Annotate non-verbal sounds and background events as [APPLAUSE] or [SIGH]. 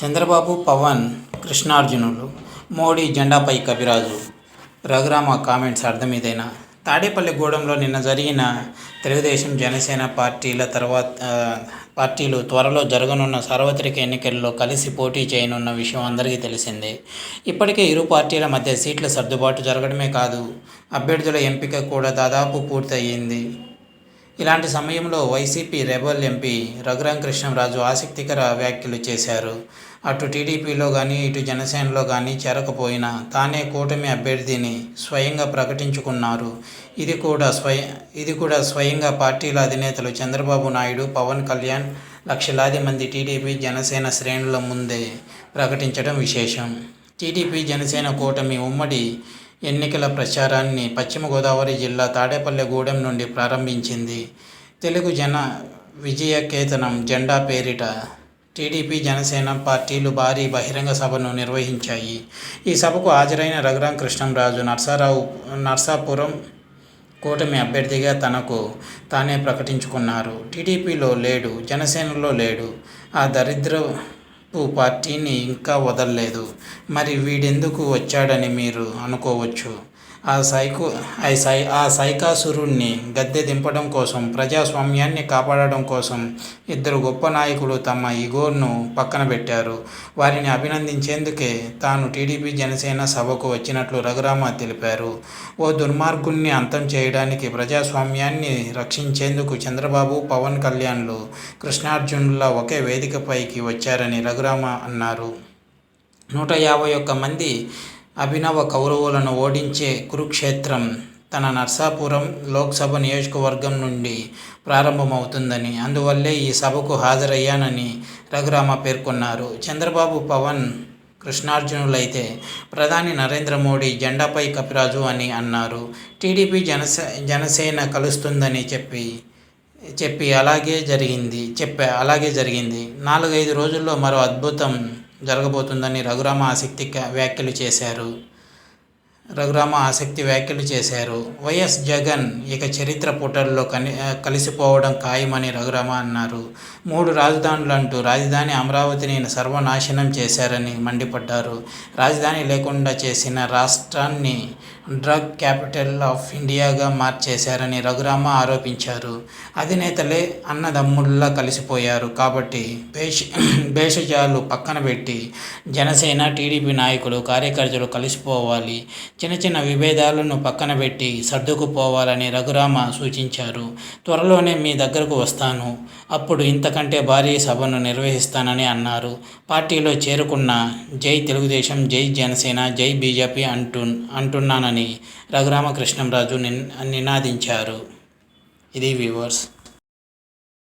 చంద్రబాబు పవన్ కృష్ణార్జునులు మోడీ జెండాపై కవిరాజు. రఘురామ కామెంట్స్ అర్థం ఇదేనా తాడేపల్లిగూడెంలో నిన్న జరిగిన తెలుగుదేశం జనసేన పార్టీల తర్వాత పార్టీలు త్వరలో జరగనున్న సార్వత్రిక ఎన్నికల్లో కలిసి పోటీ చేయనున్న విషయం అందరికీ తెలిసిందే. ఇప్పటికే ఇరు పార్టీల మధ్య సీట్ల సర్దుబాటు జరగడమే కాదు అభ్యర్థుల ఎంపిక కూడా దాదాపు పూర్తయింది. ఇలాంటి సమయంలో వైసీపీ రెబల్ ఎంపీ రఘురాం కృష్ణంరాజు ఆసక్తికర వ్యాఖ్యలు చేశారు. అటు టీడీపీలో కానీ ఇటు జనసేనలో కానీ చేరకపోయినా తానే కూటమి అభ్యర్థిని స్వయంగా ప్రకటించుకున్నారు. ఇది కూడా స్వయ ఇది కూడా స్వయంగా పార్టీల అధినేతలు చంద్రబాబు నాయుడు పవన్ కళ్యాణ్ లక్షలాది మంది టీడీపీ జనసేన శ్రేణుల ముందే ప్రకటించడం విశేషం. టీడీపీ జనసేన కూటమి ఉమ్మడి ఎన్నికల ప్రచారాన్ని పశ్చిమ గోదావరి జిల్లా తాడేపల్లిగూడెం నుండి ప్రారంభించింది. తెలుగు జన విజయకేతనం జెండా పేరిట టీడీపీ జనసేన పార్టీలు భారీ బహిరంగ సభను నిర్వహించాయి. ఈ సభకు హాజరైన రఘురాం కృష్ణంరాజు నర్సారావు నర్సాపురం కూటమి అభ్యర్థిగా తనకు తానే ప్రకటించుకున్నారు. టీడీపీలో లేడు జనసేనలో లేడు. ఆ దరిద్రపు పార్టీని ఇంకా వదలలేదు. మరి వీడెందుకు వచ్చాడని మీరు అనుకోవచ్చు? ఆ సైకు ఆ సై ఆ సైకాసురుణ్ణి గద్దె దింపడం కోసం ప్రజాస్వామ్యాన్ని కాపాడడం కోసం ఇద్దరు గొప్ప నాయకులు తమ ఇగోర్ను పక్కన పెట్టారు. వారిని అభినందించేందుకే తాను టీడీపీ జనసేన సభకు వచ్చినట్లు రఘురామ తెలిపారు. ఓ దుర్మార్గుణ్ణి అంతం చేయడానికి ప్రజాస్వామ్యాన్ని రక్షించేందుకు చంద్రబాబు పవన్ కళ్యాణ్లు కృష్ణార్జునుల ఒకే వేదికపైకి వచ్చారని రఘురామ అన్నారు. నూట యాభై ఒక్క మంది అభినవ కౌరవులను ఓడించే కురుక్షేత్రం తన నర్సాపురం లోక్సభ నియోజకవర్గం నుండి ప్రారంభమవుతుందని అందువల్లే ఈ సభకు హాజరయ్యానని రఘురామ పేర్కొన్నారు. చంద్రబాబు పవన్ కృష్ణార్జునులైతే ప్రధాని నరేంద్ర మోడీ జెండాపై కపిరాజు అని అన్నారు. టీడీపీ జనసే జనసేన కలుస్తుందని చెప్పి చెప్పి అలాగే జరిగింది చెప్పా అలాగే జరిగింది. నాలుగైదు రోజుల్లో మరో అద్భుతం జరగబోతుందని రఘురామ ఆసక్తి వ్యాఖ్యలు చేశారు. రఘురామ ఆసక్తి వ్యాఖ్యలు చేశారు. వైఎస్ జగన్ ఇక చరిత్ర పుటల్లో కని కలిసిపోవడం ఖాయమని రఘురామ అన్నారు. మూడు రాజధానులు అంటూ రాజధాని అమరావతిని సర్వనాశనం చేశారని మండిపడ్డారు. రాజధాని లేకుండా చేసిన రాష్ట్రాన్ని డ్రగ్ క్యాపిటల్ ఆఫ్ ఇండియాగా మార్చేశారని రఘురామ ఆరోపించారు. అధినేతలే అన్నదమ్ముల్లా కలిసిపోయారు కాబట్టి భేష [CLEARS THROAT] భేషజాలు పక్కన పెట్టి జనసేన టీడీపీ నాయకులు కార్యకర్తలు కలిసిపోవాలి. చిన్న చిన్న విభేదాలను పక్కన పెట్టి సర్దుకుపోవాలని రఘురామ సూచించారు. త్వరలోనే మీ దగ్గరకు వస్తాను. అప్పుడు ఇంతకంటే భారీ సభను నిర్వహిస్తానని అన్నారు. పార్టీలో చేరుకున్న జై తెలుగుదేశం జై జనసేన జై బీజేపీ అంటు అంటున్నానని రఘురామకృష్ణంరాజు నిన్ నినాదించారు. ఇది వ్యూవర్స్